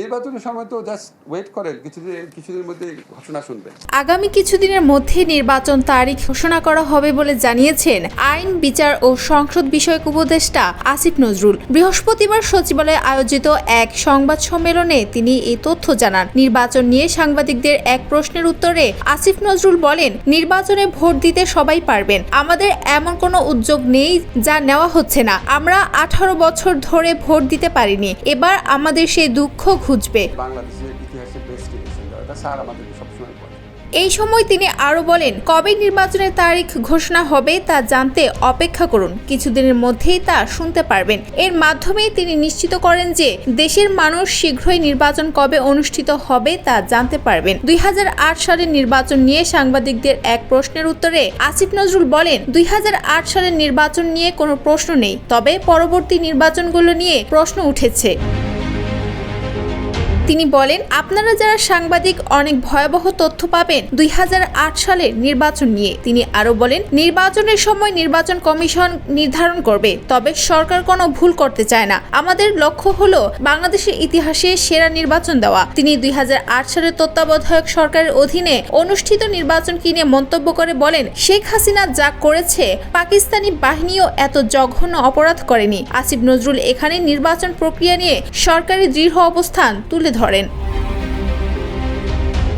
নির্বাচনের সময় তো জাস্ট ওয়েট করেন, কিছুদিন, কিছুদিনের মধ্যে ঘোষণা শুনবেন। আগামী কিছুদিনের মধ্যে নির্বাচন তারিখ ঘোষণা করা হবে বলে জানিয়েছেন আইন, বিচার ও সংসদ বিষয়ক উপদেষ্টা আসিফ নজরুল। বৃহস্পতিবার সচিবালয়ে আয়োজিত এক সংবাদ সম্মেলনে তিনি এই তথ্য জানান। নির্বাচন নিয়ে সাংবাদিকদের এক প্রশ্নের উত্তরে আসিফ নজরুল বলেন, নির্বাচনে ভোট দিতে সবাই পারবেন। আমাদের এমন কোনো উদ্যোগ নেই যা নেওয়া হচ্ছে না। আমরা আঠারো বছর ধরে ভোট দিতে পারিনি। এবার আমাদের সেই দুঃখ ঘুচবে বাংলাদেশের ইতিহাসে বেস্ট ইলেকশন এটা স্যার আমাদেরকে সবসময় বলে। এই সময় তিনি আরও বলেন কবে নির্বাচনের তারিখ ঘোষণা হবে তা জানতে অপেক্ষা করুন। কিছুদিনের মধ্যেই তা শুনতে পারবেন। এর মাধ্যমেই তিনি নিশ্চিত করেন যে দেশের মানুষ শীঘ্রই নির্বাচন কবে অনুষ্ঠিত হবে তা জানতে পারবেন। দুই হাজার আট সালের নির্বাচন নিয়ে সাংবাদিকদের এক প্রশ্নের উত্তরে আসিফ নজরুল বলেন দুই হাজার আট সালের নির্বাচন নিয়ে কোনো প্রশ্ন নেই তবে পরবর্তী নির্বাচনগুলো নিয়ে প্রশ্ন উঠেছে। তিনি বলেন, আপনারা যারা সাংবাদিক, অনেক ভয়াবহ তথ্য পাবেন দুই হাজার আট সালের নির্বাচন নিয়ে। তিনি আরও বলেন, নির্বাচনের সময় নির্বাচন কমিশন নির্ধারণ করবে, তবে সরকার কোনো ভুল করতে চায় না। আমাদের লক্ষ্য হলো বাংলাদেশের ইতিহাসে সেরা নির্বাচন দেওয়া। তিনি দুই হাজার আট সালের তত্ত্বাবধায়ক সরকারের অধীনে অনুষ্ঠিত নির্বাচন কিনে মন্তব্য করে বলেন, শেখ হাসিনা যা করেছে পাকিস্তানি বাহিনীও এত জঘন্য অপরাধ করেনি। আসিফ নজরুল এখানে নির্বাচন প্রক্রিয়া নিয়ে সরকারি দৃঢ় অবস্থান তুলে ধরেন।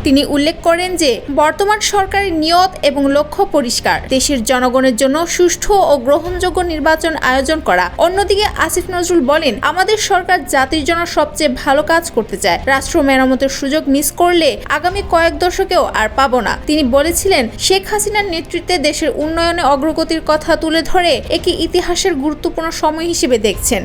তিনি উল্লেখ করেন যে, বর্তমান সরকারের নিয়ত এবং লক্ষ্য পরিষ্কার। দেশের জনগণের জন্য সুষ্ঠু ও গ্রহণযোগ্য নির্বাচন আয়োজন করা। অন্যদিকে আসিফ নজরুল বলেন, আমাদের সরকার জাতির জন্য সবচেয়ে ভালো কাজ করতে চায়। রাষ্ট্র মেরামতের সুযোগ মিস করলে আগামী কয়েক দশকেও আর পাবো না। তিনি বলেছিলেন, শেখ হাসিনার নেতৃত্বে দেশের উন্নয়নে অগ্রগতির কথা তুলে ধরে একে ইতিহাসের গুরুত্বপূর্ণ সময় হিসেবে দেখছেন।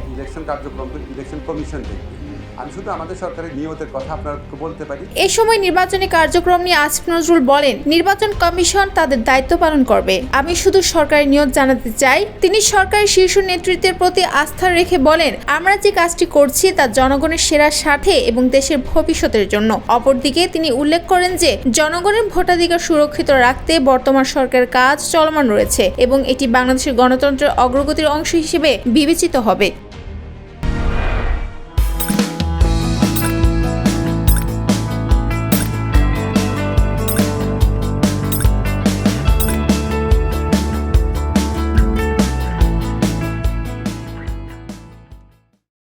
আমি শুধু আমাদের সরকারের নিয়তের কথা আপনাকে বলতে পারি। এ সময় নির্বাচনী কার্যক্রম নিয়ে আসিফ নজরুল বলেন, নির্বাচন কমিশন তাদের দায়িত্ব পালন করবে। আমি শুধু সরকারের নিয়োগ জানাতে চাই। তিনি সরকারের শীর্ষ নেতৃত্বের প্রতি আস্থা রেখে বলেন, আমরা যে কাজটি করছি তা জনগণের সেরা স্বার্থে এবং দেশের ভবিষ্যতের জন্য। অপরদিকে তিনি উল্লেখ করেন যে, জনগণের ভোটাধিকার সুরক্ষিত রাখতে বর্তমান সরকারের কাজ চলমান রয়েছে এবং এটি বাংলাদেশের গণতন্ত্রের অগ্রগতির অংশ হিসেবে বিবেচিত হবে।